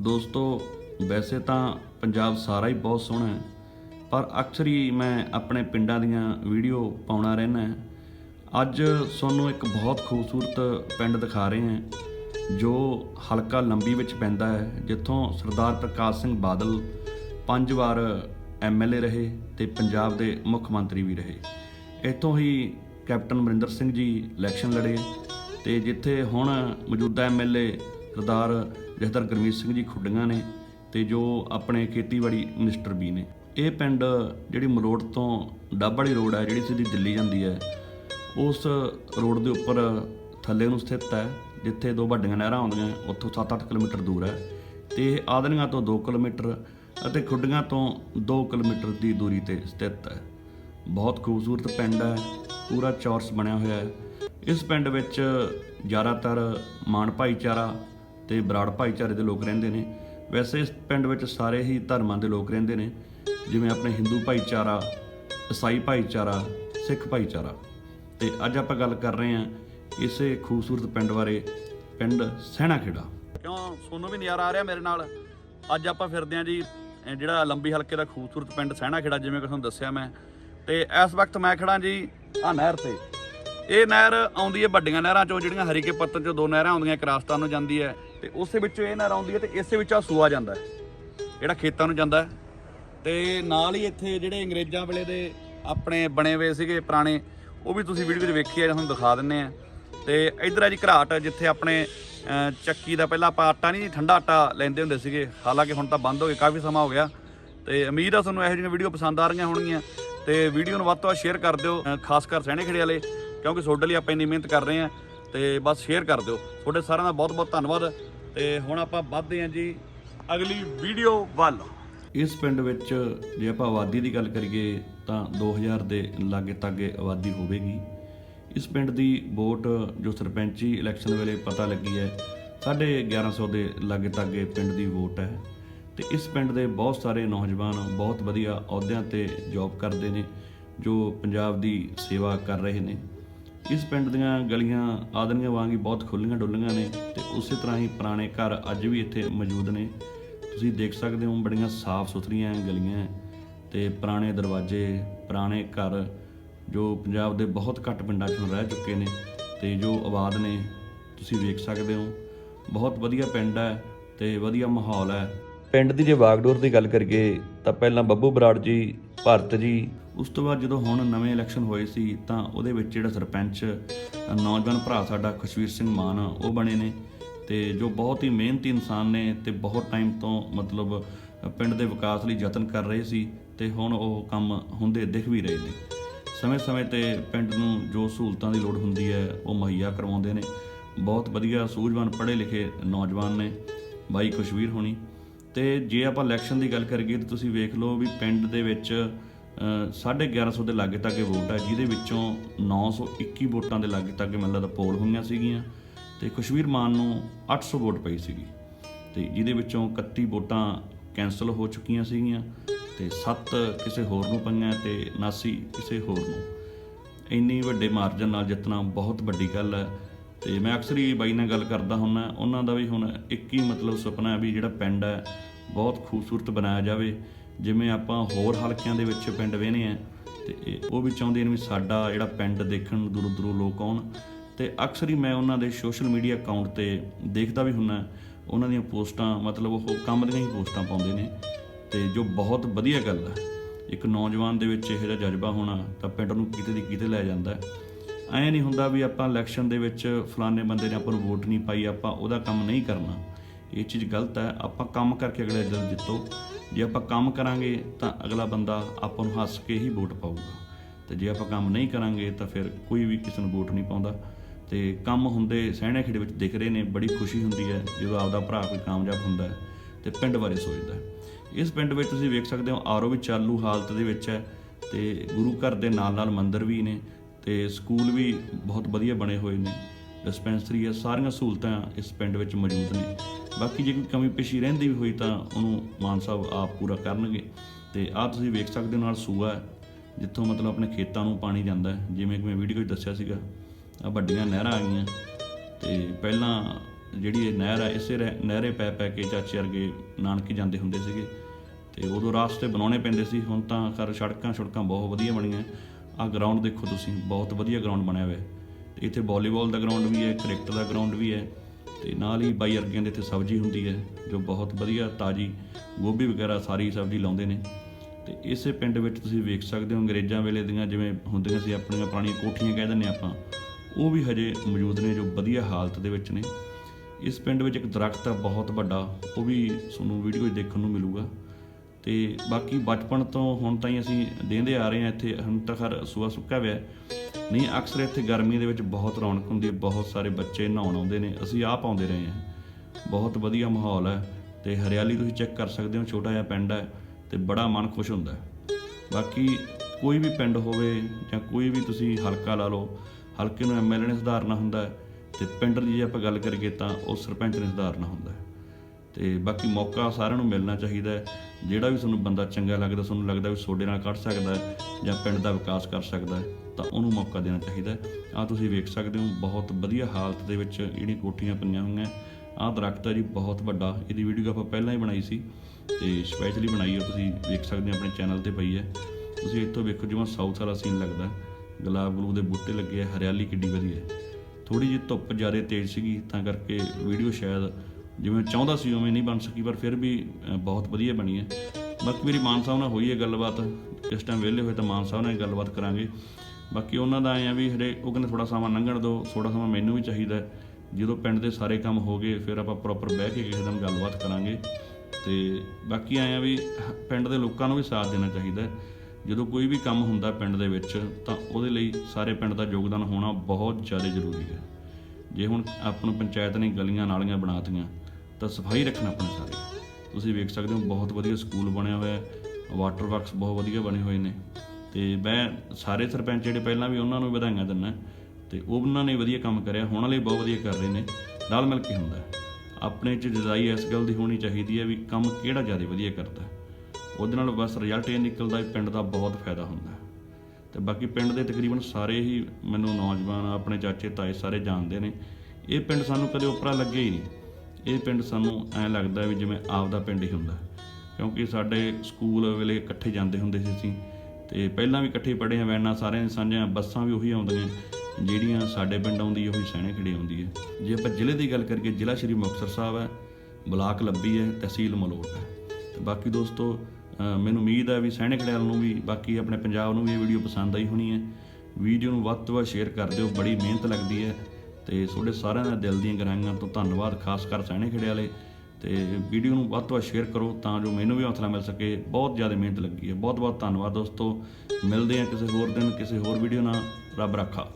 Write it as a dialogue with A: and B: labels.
A: ਦੋਸਤੋ, ਵੈਸੇ ਤਾਂ ਪੰਜਾਬ ਸਾਰਾ ਹੀ ਬਹੁਤ ਸੋਹਣਾ ਹੈ, ਪਰ ਅਕਸਰ ਹੀ ਮੈਂ ਆਪਣੇ ਪਿੰਡਾਂ ਦੀਆਂ ਵੀਡੀਓ ਪਾਉਣਾ ਰਹਿਣਾ ਹੈ। ਅੱਜ ਤੁਹਾਨੂੰ ਇੱਕ ਬਹੁਤ ਖੂਬਸੂਰਤ ਪਿੰਡ ਦਿਖਾ ਰਹੇ ਹਾਂ, ਜੋ ਹਲਕਾ ਲੰਬੀ ਵਿੱਚ ਪੈਂਦਾ ਹੈ, ਜਿੱਥੋਂ ਸਰਦਾਰ ਪ੍ਰਕਾਸ਼ ਸਿੰਘ ਬਾਦਲ ਪੰਜ ਵਾਰ ਐਮਐਲਏ ਰਹੇ ਤੇ ਪੰਜਾਬ ਦੇ ਮੁੱਖ ਮੰਤਰੀ ਵੀ ਰਹੇ। ਇੱਥੋਂ ਹੀ ਕੈਪਟਨ ਅਮਰਿੰਦਰ ਸਿੰਘ ਜੀ ਇਲੈਕਸ਼ਨ ਲੜੇ ਤੇ ਜਿੱਥੇ ਹੁਣ ਮੌਜੂਦਾ ਐਮਐਲਏ ਸਰਦਾਰ ਜਥੇਦਾਰ ਗੁਰਮੀਤ ਸਿੰਘ ਜੀ ਖੁੱਡੀਆਂ ਨੇ ਤੇ ਜੋ ਆਪਣੇ ਖੇਤੀਬਾੜੀ ਮਿਨਿਸਟਰ ਵੀ ਨੇ, ਇਹ ਪਿੰਡ ਜਿਹੜੀ ਮਰੋੜ ਤੋਂ ਡੱਬ ਵਾਲੀ ਰੋਡ ਹੈ, ਜਿਹੜੀ ਸਿੱਧੀ ਦਿੱਲੀ ਜਾਂਦੀ ਹੈ, ਉਸ ਰੋਡ ਦੇ ਉੱਪਰ ਥੱਲੇ ਨੂੰ ਸਥਿਤ ਹੈ, ਜਿੱਥੇ ਦੋ ਵੱਡੀਆਂ ਨਹਿਰਾਂ ਆਉਂਦੀਆਂ, ਉੱਥੋਂ 7-8 ਕਿਲੋਮੀਟਰ ਦੂਰ ਹੈ, ਤੇ ਇਹ ਆਦਨੀਆਂ ਤੋਂ 2 ਕਿਲੋਮੀਟਰ ਅਤੇ ਖੁੱਡੀਆਂ ਤੋਂ 2 ਕਿਲੋਮੀਟਰ ਦੀ ਦੂਰੀ ਤੇ ਸਥਿਤ ਹੈ। ਬਹੁਤ ਖੂਬਸੂਰਤ ਪਿੰਡ ਹੈ, ਪੂਰਾ ਚੌਰਸ ਬਣਿਆ ਹੋਇਆ ਹੈ। ਇਸ ਪਿੰਡ ਵਿੱਚ ਜ਼ਿਆਦਾਤਰ ਮਾਨ ਭਾਈਚਾਰਾ ਤੇ ਬਰਾੜ ਭਾਈਚਾਰੇ ਦੇ ਲੋਕ ਰਹਿੰਦੇ ਨੇ। ਵੈਸੇ ਇਸ ਪਿੰਡ ਵਿੱਚ ਸਾਰੇ ਹੀ ਧਰਮਾਂ ਦੇ ਲੋਕ ਰਹਿੰਦੇ ਨੇ। ਜਿਵੇਂ ਆਪਣੇ ਹਿੰਦੂ ਭਾਈਚਾਰਾ, ਈਸਾਈ ਭਾਈਚਾਰਾ, ਸਿੱਖ ਭਾਈਚਾਰਾ। ਤੇ ਅੱਜ ਆਪਾਂ ਗੱਲ ਕਰ ਰਹੇ ਹਾਂ ਇਸੇ ਖੂਬਸੂਰਤ ਪਿੰਡ ਬਾਰੇ, ਪਿੰਡ ਸਹਿਣਾ ਖੇੜਾ
B: ਕਿਉਂ? ਸੋਨੂੰ ਵੀ ਨਜ਼ਾਰਾ ਆ ਰਿਹਾ ਮੇਰੇ ਨਾਲ। ਅੱਜ ਆਪਾਂ ਫਿਰਦੇ ਆਂ ਜੀ ਜਿਹੜਾ ਲੰਬੀ ਹਲਕੇ ਦਾ ਖੂਬਸੂਰਤ ਪਿੰਡ ਸਹਿਣਾ ਖੇੜਾ ਜਿਵੇਂ ਕਿ ਤੁਹਾਨੂੰ ਦੱਸਿਆ ਮੈਂ। ਤੇ ਇਸ ਵਕਤ ਮੈਂ ਖੜਾ ਜੀ ਆ ਨਹਿਰ ਤੇ। ਇਹ ਨਹਿਰ ਆਉਂਦੀ ਹੈ ਵੱਡੀਆਂ ਨਹਿਰਾਂ ਚੋਂ, ਜਿਹੜੀਆਂ ਹਰੀਕੇ ਪੱਤਨ ਚੋਂ ਦੋ ਨਹਿਰਾਂ ਆਉਂਦੀਆਂ, ਇੱਕ ਰਾਜਸਥਾਨ ਨੂੰ ਜਾਂਦੀ ਹੈ। ਤੇ ਉਸੇ ਵਿੱਚੋਂ ਇਹ ਨਹਿਰ ਆਉਂਦੀ ਹੈ ਤੇ ਇਸੇ ਵਿੱਚ ਆ ਸੂਆ ਜਾਂਦਾ ਹੈ, ਜਿਹੜਾ ਖੇਤਾਂ ਨੂੰ ਜਾਂਦਾ ਹੈ। ਤੇ ਨਾਲ ਹੀ ਇੱਥੇ ਜਿਹੜੇ ਅੰਗਰੇਜ਼ਾਂ ਵੇਲੇ ਦੇ ਆਪਣੇ ਬਣੇ ਹੋਏ ਸੀਗੇ ਪੁਰਾਣੇ, ਉਹ ਵੀ ਤੁਸੀਂ ਵੀਡੀਓ 'ਚ ਵੇਖੀ ਆ ਤੁਹਾਨੂੰ ਦਿਖਾ ਦਿੰਨੇ ਆ ਤੇ ਇਧਰ ਆ ਜੀ ਘਰਾਟ, ਜਿੱਥੇ ਆਪਣੇ ਚੱਕੀ ਦਾ ਪਹਿਲਾਂ ਆਪਾਂ ਆਟਾ ਨਹੀਂ, ਠੰਡਾ ਆਟਾ ਲੈਂਦੇ ਹੁੰਦੇ ਸੀਗੇ। ਹਾਲਾਂਕਿ ਹੁਣ ਤਾਂ ਬੰਦ ਹੋ ਗਏ, ਕਾਫੀ ਸਮਾਂ ਹੋ ਗਿਆ। ਤੇ ਉਮੀਦ ਆ ਤੁਹਾਨੂੰ ਇਹੋ ਜਿਹੀਆਂ ਵੀਡੀਓ ਪਸੰਦ ਆ ਰਹੀਆਂ ਹੋਣਗੀਆਂ। ਤੇ ਵੀਡੀਓ ਨੂੰ ਵੱਧ ਤੋਂ ਵੱਧ ਸ਼ੇਅਰ ਕਰ ਦਿਓ ਖਾਸ ਕਰ ਸਹਿਣੇ ਖੇੜੇ ਵਾਲੇ, ਕਿਉਂਕਿ ਤੁਹਾਡੇ ਲਈ ਆਪਾਂ ਇੰਨੀ ਮਿਹਨਤ ਕਰ ਰਹੇ ਆ ਤੇ ਬਸ ਸ਼ੇਅਰ ਕਰ ਦਿਓ। ਤੁਹਾਡੇ ਸਾਰਿਆਂ ਦਾ ਬਹੁਤ ਬਹੁਤ ਧੰਨਵਾਦ। ਤੇ ਹੁਣ ਆਪਾਂ ਵੱਧਦੇ ਹਾਂ ਜੀ ਅਗਲੀ ਵੀਡੀਓ ਵੱਲ।
A: ਇਸ ਪਿੰਡ ਵਿੱਚ ਜੇ ਆਪਾਂ ਆਬਾਦੀ ਦੀ ਗੱਲ ਕਰੀਏ ਤਾਂ 2000 ਦੇ ਲਾਗੇ ਤਾਗੇ ਆਬਾਦੀ ਹੋਵੇਗੀ। ਇਸ ਪਿੰਡ ਦੀ ਵੋਟ ਜੋ ਸਰਪੰਚੀ ਇਲੈਕਸ਼ਨ ਵੇਲੇ ਪਤਾ ਲੱਗੀ ਹੈ 1150 ਦੇ ਲਾਗੇ ਤਾਗੇ ਪਿੰਡ ਦੀ ਵੋਟ ਹੈ। ਤੇ ਇਸ ਪਿੰਡ ਦੇ ਬਹੁਤ ਸਾਰੇ ਨੌਜਵਾਨ ਬਹੁਤ ਵਧੀਆ ਅਹੁਦਿਆਂ ਤੇ ਜੌਬ ਕਰਦੇ ਨੇ, ਜੋ ਪੰਜਾਬ ਦੀ ਸੇਵਾ ਕਰ ਰਹੇ ਨੇ। ਇਸ ਪਿੰਡ ਦੀਆਂ ਗਲੀਆਂ ਆਦਨੀਆਂ ਵਾਂਗ ਹੀ ਬਹੁਤ ਖੁੱਲੀਆਂ ਡੁੱਲੀਆਂ ਨੇ ਤੇ ਉਸੇ ਤਰ੍ਹਾਂ ਹੀ ਪੁਰਾਣੇ ਘਰ ਅੱਜ ਵੀ ਇੱਥੇ ਮੌਜੂਦ ਨੇ। ਤੁਸੀਂ ਦੇਖ ਸਕਦੇ ਹੋ ਬੜੀਆਂ ਸਾਫ਼ ਸੁਥਰੀਆਂ ਗਲੀਆਂ ਤੇ ਪੁਰਾਣੇ ਦਰਵਾਜ਼ੇ, ਪੁਰਾਣੇ ਘਰ ਜੋ ਪੰਜਾਬ ਦੇ ਬਹੁਤ ਘੱਟ ਪਿੰਡਾਂ 'ਚ ਰਹਿ ਚੁੱਕੇ ਨੇ ਤੇ ਜੋ ਆਬਾਦ ਨੇ, ਤੁਸੀਂ ਵੇਖ ਸਕਦੇ ਹੋ। ਬਹੁਤ ਵਧੀਆ ਪਿੰਡ ਹੈ ਤੇ ਵਧੀਆ ਮਾਹੌਲ ਹੈ। ਪਿੰਡ ਦੀ ਜੇ ਬਾਗਡੋਰ ਦੀ ਗੱਲ ਕਰੀਏ ਤਾਂ ਪਹਿਲਾਂ ਬੱਬੂ ਬਰਾੜ ਜੀ, ਭਰਤ ਜੀ ਉਸ ਤੋਂ ਬਾਅਦ ਜਦੋਂ ਹੁਣ ਨਵੇਂ ਇਲੈਕਸ਼ਨ ਹੋਏ ਸੀ, ਤਾਂ ਉਹਦੇ ਵਿੱਚ ਜਿਹੜਾ ਸਰਪੰਚ ਨੌਜਵਾਨ ਭਰਾ ਸਾਡਾ ਖੁਸ਼ਵੀਰ ਸਿੰਘ ਮਾਨ, ਉਹ ਬਣੇ ਨੇ ਤੇ ਜੋ ਬਹੁਤ ਹੀ ਮਿਹਨਤੀ ਇਨਸਾਨ ਨੇ ਤੇ ਬਹੁਤ ਟਾਈਮ ਤੋਂ ਮਤਲਬ ਪਿੰਡ ਦੇ ਵਿਕਾਸ ਲਈ ਯਤਨ ਕਰ ਰਹੇ ਸੀ ਤੇ ਹੁਣ ਉਹ ਕੰਮ ਹੁੰਦੇ ਦਿਖ ਵੀ ਰਹੇ ਨੇ। ਸਮੇਂ-ਸਮੇਂ ਤੇ ਪਿੰਡ ਨੂੰ ਜੋ ਸਹੂਲਤਾਂ ਦੀ ਲੋੜ ਹੁੰਦੀ ਹੈ, ਉਹ ਮੁਹੱਈਆ ਕਰਵਾਉਂਦੇ ਨੇ। ਬਹੁਤ ਵਧੀਆ ਸੂਝਵਾਨ ਪੜ੍ਹੇ ਲਿਖੇ ਨੌਜਵਾਨ ਨੇ ਬਾਈ ਖੁਸ਼ਵੀਰ ਹੋਣੀ। ਤੇ ਜੇ ਆਪਾਂ ਇਲੈਕਸ਼ਨ ਦੀ ਗੱਲ ਕਰੀਏ, ਤਾਂ ਤੁਸੀਂ ਵੇਖ ਲਓ ਵੀ ਪਿੰਡ ਦੇ ਵਿੱਚ 1150 ਦੇ ਲਾਗੇ ਤੱਕ ਵੋਟ ਹੈ ਜਿਹਦੇ ਵਿੱਚੋਂ 921 ਵੋਟਾਂ ਦੇ ਲਾਗੇ ਤੱਕ ਮੈਨੂੰ ਲੱਗਦਾ ਪੋਲ ਹੋਈਆਂ ਸੀਗੀਆਂ। ਤੇ ਖੁਸ਼ਵੀਰ ਮਾਨ ਨੂੰ 800 ਵੋਟ ਪਈ ਸੀਗੀ। ਤੇ ਜਿਹਦੇ ਵਿੱਚੋਂ 31 ਵੋਟਾਂ ਕੈਨਸਲ ਹੋ ਚੁੱਕੀਆਂ ਸੀਗੀਆਂ ਤੇ 7 ਕਿਸੇ ਹੋਰ ਨੂੰ ਪਈਆਂ ਤੇ 79 ਕਿਸੇ ਹੋਰ ਨੂੰ। ਇੰਨੀ ਵੱਡੇ ਮਾਰਜਨ ਨਾਲ ਜਿੱਤਣਾ ਬਹੁਤ ਵੱਡੀ ਗੱਲ ਹੈ। ਤੇ ਮੈਂ ਅਕਸਰ ਹੀ ਬਾਈ ਨਾਲ ਗੱਲ ਕਰਦਾ ਹੁੰਨਾ ਉਹਨਾਂ ਦਾ ਵੀ ਹੁਣ ਇੱਕ ਹੀ ਮਤਲਬ ਸੁਪਨਾ ਹੈ ਵੀ ਜਿਹੜਾ ਪਿੰਡ ਹੈ ਬਹੁਤ ਖੂਬਸੂਰਤ ਬਣਾਇਆ ਜਾਵੇ। ਜਿਵੇਂ ਆਪਾਂ ਹੋਰ ਹਲਕਿਆਂ ਦੇ ਵਿੱਚ ਪਿੰਡ ਵੇਨੇ ਆ, ਤੇ ਇਹ- ਉਹ ਵੀ ਚਾਹੁੰਦੇ ਨੇ ਵੀ ਸਾਡਾ ਜਿਹੜਾ ਪਿੰਡ ਦੇਖਣ ਨੂੰ ਦੂਰੋਂ ਦੂਰੋਂ ਲੋਕ ਆਉਣ। ਤੇ ਅਕਸਰ ਹੀ ਮੈਂ ਉਹਨਾਂ ਦੇ ਸੋਸ਼ਲ ਮੀਡੀਆ ਅਕਾਊਂਟ ਤੇ ਦੇਖਦਾ ਵੀ ਹੁੰਨਾ ਉਹਨਾਂ ਦੀਆਂ ਪੋਸਟਾਂ, ਮਤਲਬ ਉਹ ਕੰਮ ਦੀਆਂ ਹੀ ਪੋਸਟਾਂ ਪਾਉਂਦੇ ਨੇ। ਤੇ ਜੋ ਬਹੁਤ ਵਧੀਆ ਗੱਲ ਹੈ ਇੱਕ ਨੌਜਵਾਨ ਦੇ ਵਿੱਚ ਇਹੋ ਜਿਹਾ ਜਜ਼ਬਾ ਹੋਣਾ ਤਾਂ ਪਿੰਡ ਨੂੰ ਕਿਤੇ ਦੀ ਕਿਤੇ ਲੈ ਜਾਂਦਾ। ਹੈ ਐਂ ਨਹੀਂ ਹੁੰਦਾ ਵੀ ਆਪਾਂ ਇਲੈਕਸ਼ਨ ਦੇ ਵਿੱਚ ਫਲਾਣੇ ਬੰਦੇ ਨੇ ਆਪਾਂ ਨੂੰ ਵੋਟ ਨਹੀਂ ਪਾਈ, ਆਪਾਂ ਉਹਦਾ ਕੰਮ ਨਹੀਂ ਕਰਨਾ। ਇਹ ਚੀਜ਼ ਗਲਤ ਹੈ ਆਪਾਂ ਕੰਮ ਕਰਕੇ ਅਗਲੇ ਦਿਨ ਜਿੱਤੋ ਜੇ ਆਪਾਂ ਕੰਮ ਕਰਾਂਗੇ ਤਾਂ ਅਗਲਾ ਬੰਦਾ ਆਪਾਂ ਨੂੰ ਹੱਸ ਕੇ ਹੀ ਵੋਟ ਪਾਊਗਾ। ਤੇ ਜੇ ਆਪਾਂ ਕੰਮ ਨਹੀਂ ਕਰਾਂਗੇ ਤਾਂ ਫਿਰ ਕੋਈ ਵੀ ਕਿਸੇ ਨੂੰ ਵੋਟ ਨਹੀਂ ਪਾਉਂਦਾ। ਤੇ ਕੰਮ ਹੁੰਦੇ ਸਹਿਣੇ ਖੇੜੇ ਵਿੱਚ ਦਿਖ ਰਹੇ ਨੇ, ਬੜੀ ਖੁਸ਼ੀ ਹੁੰਦੀ ਹੈ ਜਦੋਂ ਆਪਦਾ ਭਰਾ ਕੋਈ ਕਾਮਯਾਬ ਹੁੰਦਾ ਹੈ ਤੇ ਪਿੰਡ ਬਾਰੇ ਸੋਚਦਾ ਇਸ ਪਿੰਡ ਵਿੱਚ ਤੁਸੀਂ ਵੇਖ ਸਕਦੇ ਹੋ ਆਰਓ ਵੀ ਚਾਲੂ ਹਾਲਤ ਦੇ ਵਿੱਚ ਹੈ ਤੇ ਗੁਰੂ ਘਰ ਦੇ ਨਾਲ ਨਾਲ ਮੰਦਿਰ ਵੀ ਨੇ ਤੇ ਸਕੂਲ ਵੀ ਬਹੁਤ ਵਧੀਆ ਬਣੇ ਹੋਏ ਨੇ। ਡਿਸਪੈਂਸਰੀ ਹੈ, ਸਾਰੀਆਂ ਸਹੂਲਤਾਂ ਇਸ ਪਿੰਡ ਵਿੱਚ ਮੌਜੂਦ ਨੇ। ਬਾਕੀ ਜੇ ਕੋਈ ਕਮੀ ਪੇਸ਼ੀ ਰਹਿੰਦੀ ਵੀ ਹੋਈ ਤਾਂ ਉਹਨੂੰ ਮਾਨ ਸਾਹਿਬ ਆਪ ਪੂਰਾ ਕਰਨਗੇ। ਤੇ ਆਹ ਤੁਸੀਂ ਵੇਖ ਸਕਦੇ ਹੋ ਨਾਲ ਸੂਆ ਹੈ, ਜਿੱਥੋਂ ਮਤਲਬ ਆਪਣੇ ਖੇਤਾਂ ਨੂੰ ਪਾਣੀ ਜਾਂਦਾ ਹੈ। ਜਿਵੇਂ ਕਿ ਮੈਂ ਵੀਡੀਓ 'ਚ ਦੱਸਿਆ ਸੀਗਾ ਆ ਵੱਡੀਆਂ ਨਹਿਰਾਂ ਆ ਗਈਆਂ। ਤੇ ਪਹਿਲਾਂ ਜਿਹੜੀ ਇਹ ਨਹਿਰ ਹੈ ਇਸੇ ਰਹਿ- ਨਹਿਰੇ ਪੈ ਪੈ ਕੇ ਚਾਚੇ ਵਰਗੇ ਨਾਨਕੇ ਜਾਂਦੇ ਹੁੰਦੇ ਸੀਗੇ। ਤੇ ਉਦੋਂ ਰਾਸਤੇ ਬਣਾਉਣੇ ਪੈਂਦੇ ਸੀ, ਹੁਣ ਤਾਂ ਖਰ ਸੜਕਾਂ ਸੜਕਾਂ ਬਹੁਤ ਵਧੀਆ ਬਣੀਆਂ। ਆਹ ਗਰਾਊਂਡ ਦੇਖੋ ਤੁਸੀਂ, ਬਹੁਤ ਵਧੀਆ ਗਰਾਊਂਡ ਬਣਿਆ ਹੋਇਆ ਹੈ। ਤੇ ਇੱਥੇ ਵਾਲੀਬਾਲ ਦਾ ਗਰਾਊਂਡ ਵੀ ਹੈ, ਕ੍ਰਿਕਟ ਦਾ ਗਰਾਊਂਡ ਵੀ ਹੈ ਤੇ ਨਾਲ ਹੀ ਬਾਈ ਅਰਗਿਆਂ ਦੇ ਇੱਥੇ ਸਬਜ਼ੀ ਹੁੰਦੀ ਹੈ, ਜੋ ਬਹੁਤ ਵਧੀਆ ਤਾਜੀ ਗੋਭੀ ਵਗੈਰਾ ਸਾਰੀ ਸਬਜ਼ੀ ਲਾਉਂਦੇ ਨੇ। ਤੇ ਇਸੇ ਪਿੰਡ ਵਿੱਚ ਤੁਸੀਂ ਵੇਖ ਸਕਦੇ ਹੋ ਅੰਗਰੇਜ਼ਾਂ ਵੇਲੇ ਦੀਆਂ ਜਿਵੇਂ ਹੁੰਦੀਆਂ ਸੀ ਆਪਣੀਆਂ ਪੁਰਾਣੀਆਂ ਕੋਠੀਆਂ ਕਹਿ ਦਿੰਦੇ ਆਪਾਂ, ਉਹ ਵੀ ਹਜੇ ਮੌਜੂਦ ਨੇ ਜੋ ਵਧੀਆ ਹਾਲਤ ਦੇ ਵਿੱਚ ਨੇ। ਇਸ ਪਿੰਡ ਵਿੱਚ ਇੱਕ ਦਰਖਤ ਹੈ ਬਹੁਤ ਵੱਡਾ, ਉਹ ਵੀ ਤੁਹਾਨੂੰ ਵੀਡੀਓ 'ਚ ਦੇਖਣ ਨੂੰ ਮਿਲੂਗਾ। ਤੇ ਬਾਕੀ ਬਚਪਨ ਤੋਂ ਹੁਣ ਤਾਈਂ ਅਸੀਂ ਦੇਂਦੇ ਆ ਰਹੇ ਹਾਂ, ਇੱਥੇ ਹੁਣ ਤਾਂ ਖਰ ਸੂਆ ਸੁੱਕਾ ਹੋਇਆ ਹੈ। ਨਹੀਂ, ਅਕਸਰ ਇੱਥੇ ਗਰਮੀ ਦੇ ਵਿੱਚ ਬਹੁਤ ਰੌਣਕ ਹੁੰਦੀ ਹੈ, ਬਹੁਤ ਸਾਰੇ ਬੱਚੇ ਨਹਾਉਣ ਆਉਂਦੇ ਨੇ, ਅਸੀਂ ਆਪ ਆਉਂਦੇ ਰਹੇ ਹਾਂ। ਬਹੁਤ ਵਧੀਆ ਮਾਹੌਲ ਹੈ ਤੇ ਹਰਿਆਲੀ ਤੁਸੀਂ ਚੈੱਕ ਕਰ ਸਕਦੇ ਹੋ, ਛੋਟਾ ਜਿਹਾ ਪਿੰਡ ਹੈ ਤੇ ਬੜਾ ਮਨ ਖੁਸ਼ ਹੁੰਦਾ ਹੈ। ਬਾਕੀ ਕੋਈ ਵੀ ਪਿੰਡ ਹੋਵੇ ਜਾਂ ਕੋਈ ਵੀ ਤੁਸੀਂ ਹਲਕਾ ਲਾ ਲਓ, ਹਲਕੇ ਨੂੰ ਐਮਐਲਏ ਨੇ ਸੁਧਾਰਨਾ ਹੁੰਦਾ ਹੈ ਤੇ ਪਿੰਡ ਦੀ ਜੇ ਆਪਾਂ ਗੱਲ ਕਰੀਏ ਤਾਂ ਉਹ ਸਰਪੰਚ ਨੇ ਸੁਧਾਰਨਾ ਹੁੰਦਾ ਹੈ। ਤੇ ਬਾਕੀ ਮੌਕਾ ਸਾਰਿਆਂ ਨੂੰ ਮਿਲਣਾ ਚਾਹੀਦਾ ਹੈ, ਜਿਹੜਾ ਵੀ ਤੁਹਾਨੂੰ ਬੰਦਾ ਚੰਗਾ ਲੱਗਦਾ, ਤੁਹਾਨੂੰ ਲੱਗਦਾ ਵੀ ਤੁਹਾਡੇ ਨਾਲ ਕੱਢ ਸਕਦਾ ਹੈ ਜਾਂ ਪਿੰਡ ਦਾ ਵਿਕਾਸ ਕਰ ਸਕਦਾ ਹੈ। ਤਾਂ ਉਹਨੂੰ ਮੌਕਾ ਦੇਣਾ ਚਾਹੀਦਾ ਹੈ। ਆ ਤੁਸੀਂ ਵੇਖ ਸਕਦੇ ਹੋ, ਬਹੁਤ ਵਧੀਆ ਹਾਲਤ ਦੇ ਵਿੱਚ ਜਿਹੜੀਆਂ ਕੋਠੀਆਂ ਪਈਆਂ ਹੋਈਆਂ। ਆਹ ਦਰਖਤ ਹੈ ਜੀ, ਬਹੁਤ ਵੱਡਾ। ਇਹਦੀ ਵੀਡੀਓ ਆਪਾਂ ਪਹਿਲਾਂ ਹੀ ਬਣਾਈ ਸੀ ਤੇ ਸਪੈਸ਼ਲੀ ਬਣਾਈ ਹੈ ਤੁਸੀਂ ਵੇਖ ਸਕਦੇ ਹੋ, ਆਪਣੇ ਚੈਨਲ ਤੇ ਪਈ ਹੈ। ਤੁਸੀਂ ਇੱਥੋਂ ਵੇਖੋ ਜਿਵੇਂ ਸਾਊਥ ਵਾਲਾ ਸੀਨ ਲੱਗਦਾ। ਗੁਲਾਬ ਗਲੂ ਦੇ ਬੂਟੇ ਲੱਗੇ ਆ, ਹਰਿਆਲੀ ਕਿੱਡੀ ਵਧੀਆ ਹੈ। ਥੋੜੀ ਜਿਹੀ ਧੁੱਪ ਜ਼ਿਆਦਾ ਤੇਜ਼ ਸੀਗੀ, ਤਾਂ ਕਰਕੇ ਵੀਡੀਓ ਸ਼ਾਇਦ ਜਿਵੇਂ ਚਾਹੁੰਦਾ ਸੀ ਉਵੇਂ ਨਹੀਂ ਬਣ ਸਕੀ, ਪਰ ਫਿਰ ਵੀ ਬਹੁਤ ਵਧੀਆ ਬਣੀ ਹੈ। ਬਾਕੀ ਮੇਰੀ ਮਾਨ ਸਾਹਿਬ ਨਾਲ ਹੋਈ ਹੈ ਗੱਲਬਾਤ। ਇਸ ਟਾਈਮ ਵਿਹਲੇ ਹੋਏ ਤਾਂ ਮਾਨ ਸਾਹਿਬ ਨਾਲ ਗੱਲਬਾਤ ਕਰਾਂਗੇ। ਬਾਕੀ ਉਹਨਾਂ ਦਾ ਐਂ ਆ ਵੀ ਹਰੇ ਉਹ ਕਹਿੰਦੇ ਥੋੜਾ ਸਮਾਂ ਲੰਘਣ ਦਿਓ ਥੋੜਾ ਸਮਾਂ ਮੈਨੂੰ ਵੀ ਚਾਹੀਦਾ ਜਦੋਂ ਪਿੰਡ ਦੇ ਸਾਰੇ ਕੰਮ ਹੋ ਗਏ, ਫਿਰ ਆਪਾਂ ਪ੍ਰੋਪਰ ਬਹਿ ਕੇ ਕਿਸੇ ਦਿਨ ਗੱਲਬਾਤ ਕਰਾਂਗੇ। ਤੇ ਬਾਕੀ ਐਂ ਆ ਵੀ ਪਿੰਡ ਦੇ ਲੋਕਾਂ ਨੂੰ ਵੀ ਸਾਥ ਦੇਣਾ ਚਾਹੀਦਾ ਜਦੋਂ ਕੋਈ ਵੀ ਕੰਮ ਹੁੰਦਾ ਪਿੰਡ ਦੇ ਵਿੱਚ, ਤਾਂ ਉਹਦੇ ਲਈ ਸਾਰੇ ਪਿੰਡ ਦਾ ਯੋਗਦਾਨ ਹੋਣਾ ਬਹੁਤ ਜ਼ਿਆਦਾ ਜ਼ਰੂਰੀ ਹੈ। ਜੇ ਹੁਣ ਆਪਾਂ ਨੂੰ ਪੰਚਾਇਤ ਨੇ ਗਲੀਆਂ ਨਾਲੀਆਂ ਬਣਾਤੀਆਂ, ਤਾਂ ਸਫ਼ਾਈ ਰੱਖਣਾ ਆਪਣਾ ਸਾਰੇ। ਤੁਸੀਂ ਵੇਖ ਸਕਦੇ ਹੋ, ਬਹੁਤ ਵਧੀਆ ਸਕੂਲ ਬਣਿਆ ਹੋਇਆ ਹੈ। ਵਾਟਰ ਵਰਕਸ ਬਹੁਤ ਵਧੀਆ ਬਣੇ ਹੋਏ ਨੇ। ਤੇ ਮੈਂ ਸਾਰੇ ਸਰਪੰਚ ਜਿਹੜੇ ਪਹਿਲਾਂ ਵੀ ਉਹਨਾਂ ਨੂੰ ਵਧਾਈਆਂ ਦਿੰਦਾ ਤੇ ਉਹ ਉਹਨਾਂ ਨੇ ਵਧੀਆ ਕੰਮ ਕਰਿਆ, ਹੁਣ ਵਾਲੇ ਬਹੁਤ ਵਧੀਆ ਕਰ ਰਹੇ ਨੇ ਨਾਲ ਮਿਲ ਕੇ ਹੁੰਦਾ। ਆਪਣੇ ਚ ਜਜ਼ਾਈ ਇਸ ਗੱਲ ਦੀ ਹੋਣੀ ਚਾਹੀਦੀ ਹੈ ਵੀ ਕੰਮ ਕਿਹੜਾ ਜ਼ਿਆਦਾ ਵਧੀਆ ਕਰਦਾ। ਉਹਦੇ ਨਾਲ ਬਸ ਰਿਜ਼ਲਟ ਇਹ ਨਿਕਲਦਾ ਪਿੰਡ ਦਾ ਬਹੁਤ ਫਾਇਦਾ ਹੁੰਦਾ। ਹੈ ਤੇ ਬਾਕੀ ਪਿੰਡ ਦੇ ਤਕਰੀਬਨ ਸਾਰੇ ਹੀ ਮੈਨੂੰ ਨੌਜਵਾਨ, ਆਪਣੇ ਚਾਚੇ, ਤਾਏ ਸਾਰੇ ਜਾਣਦੇ ਨੇ। ਇਹ ਪਿੰਡ ਸਾਨੂੰ ਕਦੇ ਉਪਰਾ ਲੱਗੇ ਹੀ ਨਹੀਂ। ਇਹ ਪਿੰਡ ਸਾਨੂੰ ਐਂ ਲੱਗਦਾ ਵੀ ਜਿਵੇਂ ਆਪਦਾ ਪਿੰਡ ਹੀ ਹੁੰਦਾ। ਕਿਉਂਕਿ ਸਾਡੇ ਸਕੂਲ ਵੇਲੇ ਇਕੱਠੇ ਜਾਂਦੇ ਹੁੰਦੇ ਸੀ ਅਸੀਂ। ਤੇ ਪਹਿਲਾਂ ਵੀ ਇਕੱਠੇ ਪੜ੍ਹੇ ਆ ਵੈਨਾਂ ਸਾਰਿਆਂ ਦੀਆਂ ਸਾਂਝੀਆਂ ਬੱਸਾਂ ਵੀ ਉਹੀ ਆਉਂਦੀਆਂ, ਜਿਹੜੀਆਂ ਸਾਡੇ ਪਿੰਡ ਆਉਂਦੀ ਹੈ ਉਹੀ ਸਹਿਣੇ ਖੜੇ ਆਉਂਦੀ ਹੈ। ਜੇ ਆਪਾਂ ਜ਼ਿਲ੍ਹੇ ਦੀ ਗੱਲ ਕਰੀਏ, ਜ਼ਿਲ੍ਹਾ ਸ਼੍ਰੀ ਮੁਕਤਸਰ ਸਾਹਿਬ ਹੈ, ਬਲਾਕ ਲੱਭੀ ਹੈ, ਤਹਿਸੀਲ ਮਲੋਟ ਹੈ। ਤੇ ਬਾਕੀ ਦੋਸਤੋ ਮੈਨੂੰ ਉਮੀਦ ਹੈ ਵੀ ਸਹਿਣੇ ਖੜਿਆਲ ਨੂੰ ਵੀ, ਬਾਕੀ ਆਪਣੇ ਪੰਜਾਬ ਨੂੰ ਵੀ ਇਹ ਵੀਡੀਓ ਪਸੰਦ ਆਈ ਹੋਣੀ ਹੈ। ਵੀਡੀਓ ਨੂੰ ਵੱਧ ਤੋਂ ਵੱਧ ਸ਼ੇਅਰ ਕਰ ਦਿਓ, ਬੜੀ ਮਿਹਨਤ ਲੱਗਦੀ ਹੈ। ਤੇ ਤੁਹਾਡੇ ਸਾਰਿਆਂ ਦਾ ਦਿਲ ਦੀਆਂ ਗਹਿਰਾਈਆਂ ਤੋਂ ਧੰਨਵਾਦ, ਖਾਸ ਕਰ ਸਹਿਣੇ ਖੜਿਆਲੇ ਤੇ ਵੀਡੀਓ ਨੂੰ ਵੱਧ ਤੋਂ ਵੱਧ ਸ਼ੇਅਰ ਕਰੋ ਤਾਂ ਜੋ ਮੈਨੂੰ ਵੀ ਹੌਸਲਾ ਮਿਲ ਸਕੇ। ਬਹੁਤ ਜ਼ਿਆਦਾ ਮਿਹਨਤ ਲੱਗੀ ਹੈ। ਬਹੁਤ ਬਹੁਤ ਧੰਨਵਾਦ ਦੋਸਤੋ। ਮਿਲਦੇ ਹਾਂ ਕਿਸੇ ਹੋਰ ਦਿਨ, ਕਿਸੇ ਹੋਰ ਵੀਡੀਓ ਨਾਲ। ਰੱਬ ਰੱਖਾ।